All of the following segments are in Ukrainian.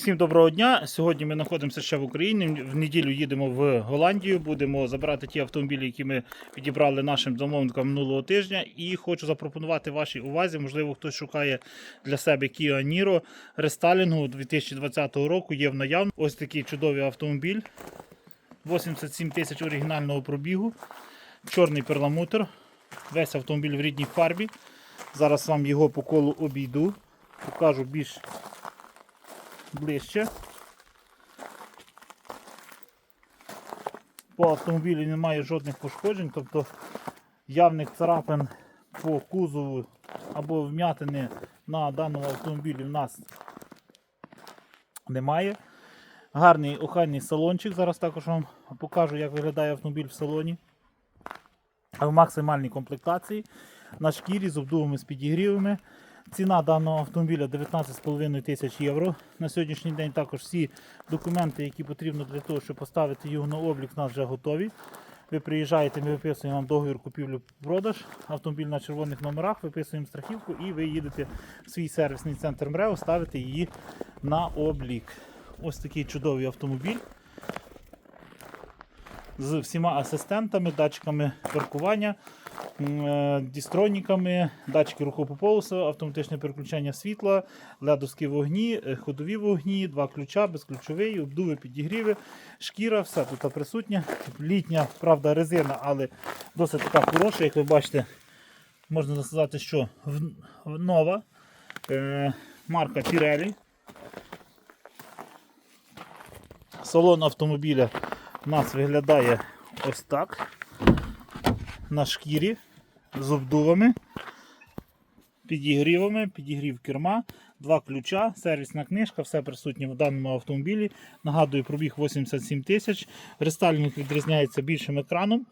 Всім доброго дня. Сьогодні ми знаходимося ще в Україні. В неділю їдемо в Голландію. Будемо забирати ті автомобілі, які ми підібрали нашим замовникам минулого тижня. І хочу запропонувати вашій увазі. Можливо, хтось шукає для себе Kia Niro рестайлінгу 2020 року. Є в наявності. Ось такий чудовий автомобіль. 87 тисяч оригінального пробігу. Чорний перламутр. Весь автомобіль в рідній фарбі. Зараз вам його по колу обійду. Покажу більш ближче. По автомобілі немає жодних пошкоджень, тобто явних царапин по кузову або вм'ятини на даному автомобілі в нас немає. Гарний охайний салончик. Зараз також вам покажу, як виглядає автомобіль в салоні. В максимальній комплектації на шкірі з обдувами з підігрівами. Ціна даного автомобіля 19,5 тисяч євро. На сьогоднішній день також всі документи, які потрібно для того, щоб поставити його на облік, у нас вже готові. Ви приїжджаєте, ми виписуємо вам договір купівлю-продаж, автомобіль на червоних номерах, виписуємо страхівку і ви їдете в свій сервісний центр МРЕО, ставите її на облік. Ось такий чудовий автомобіль з всіма асистентами, датчиками паркування, дістроніками, датчики руху по полосу, автоматичне переключення світла, ледовські вогні, е, ходові вогні, два ключа, безключовий, обдуви, підігріви, шкіра, все тут присутнє. Літня, правда, резина, але досить така хороша, як ви бачите, можна сказати, що нова. Е, марка Pirelli. Салон автомобіля у нас виглядає ось так. На шкірі з обдувами, підігрівами, підігрів керма, два ключа, сервісна книжка, все присутнє в даному автомобілі. Нагадую, пробіг 87 тисяч. Рестайлінг відрізняється більшим екраном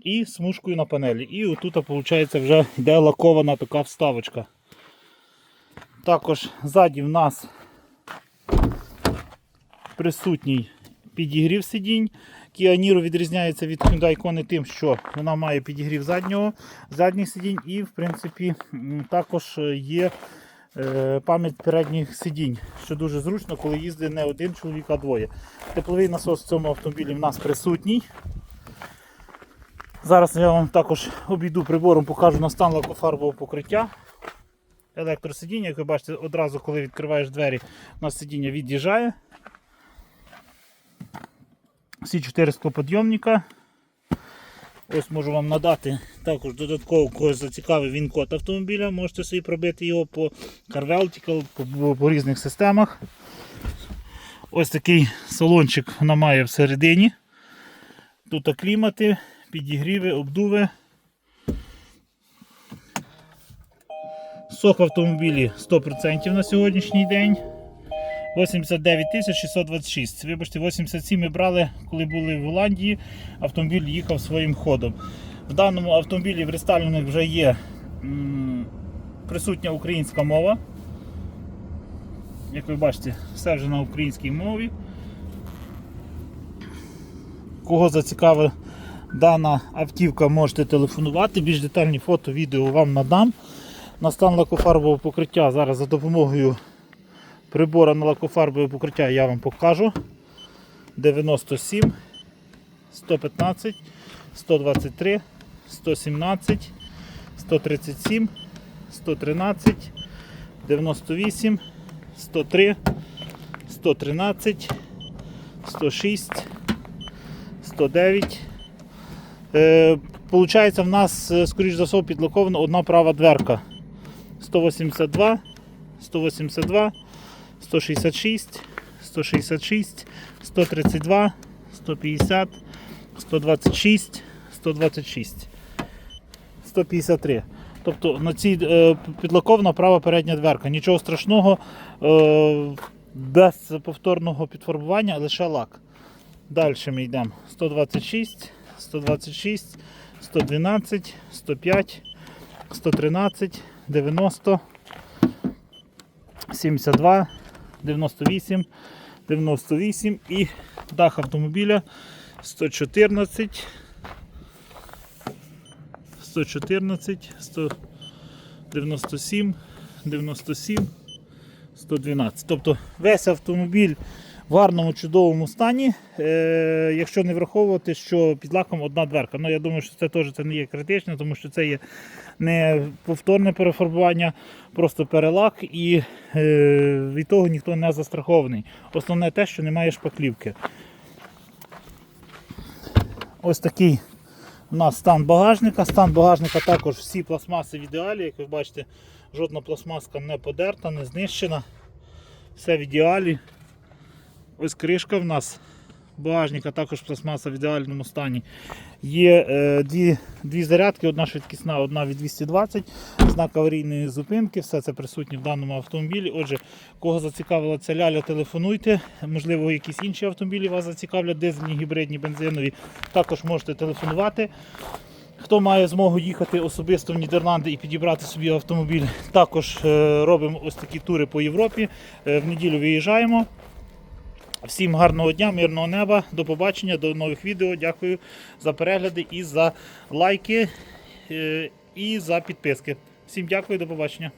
і смужкою на панелі. І отут, виходить, вже йде лакована така вставочка. Також ззаді в нас присутній підігрів сидінь. Kia Niro відрізняється від Hyundai Kona тим, що вона має підігрів заднього, задніх сидінь і, в принципі, також є е, пам'ять передніх сидінь, що дуже зручно, коли їздить не один чоловік, а двоє. Тепловий насос в цьому автомобілі в нас присутній. Зараз я вам також обійду прибором, покажу на стан лакофарбового покриття. Електросидіння, як ви бачите, одразу, коли відкриваєш двері, у нас сидіння від'їжджає. Всі 4 склоподйомника. Ось можу вам надати також додатково когось зацікавив він код автомобіля. Можете собі пробити його по CarVeltical, по, по, різних системах. Ось такий салончик вона має всередині. Тут клімати, підігріви, обдуви. Сок в автомобілі 100% на сьогоднішній день. 89 626. Вибачте, 87 ми брали, коли були в Голландії. Автомобіль їхав своїм ходом. В даному автомобілі в рестайлінгах вже є м, присутня українська мова. Як ви бачите, все вже на українській мові. Кого зацікавила дана автівка, можете телефонувати. Більш детальні фото, відео вам надам. На стан лакофарбового покриття зараз за допомогою прибора на лакофарбове покриття я вам покажу. 97, 115, 123, 117, 137, 113, 98, 103, 113, 106, 109. Е, Получається, в нас, е, скоріш за все, підлакована одна права дверка. 182, 182, 166, 166, 132, 150, 126, 126, 153. Тобто на цій е, підлакована права передня дверка. Нічого страшного, е, без повторного підфарбування, лише лак. Далі ми йдемо 126, 126, 112, 105, 113, 90. 72, 98, 98 і дах автомобіля 114, 114, 197, 97, 112. Тобто весь автомобіль в гарному чудовому стані, е, якщо не враховувати, що під лаком одна дверка. Ну, я думаю, що це теж це не є критично, тому що це є не повторне перефарбування, просто перелак, і е, від того ніхто не застрахований. Основне те, що немає шпаклівки. Ось такий у нас стан багажника. Стан багажника також всі пластмаси в ідеалі. Як ви бачите, жодна пластмаска не подерта, не знищена. Все в ідеалі. Ось кришка в нас багажника, також пластмаса в ідеальному стані. Є е, дві, дві зарядки, одна швидкісна, одна від 220, знак аварійної зупинки, все це присутнє в даному автомобілі. Отже, кого зацікавила ця ляля, телефонуйте. Можливо, якісь інші автомобілі вас зацікавлять, дизельні, гібридні, бензинові. Також можете телефонувати. Хто має змогу їхати особисто в Нідерланди і підібрати собі автомобіль, також е, робимо ось такі тури по Європі. Е, в неділю виїжджаємо. Всім гарного дня, мирного неба, до побачення, до нових відео. Дякую за перегляди і за лайки, е, і за підписки. Всім дякую, до побачення.